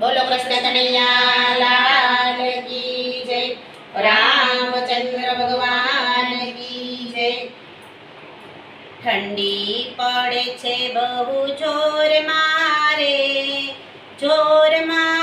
બોલો કૃષ્ણ કનૈયા લાલ કી જય. રામચંદ્ર ભગવાન કી જય. ઠંડી પડે છે બહુ જોર મારે. જોર મારે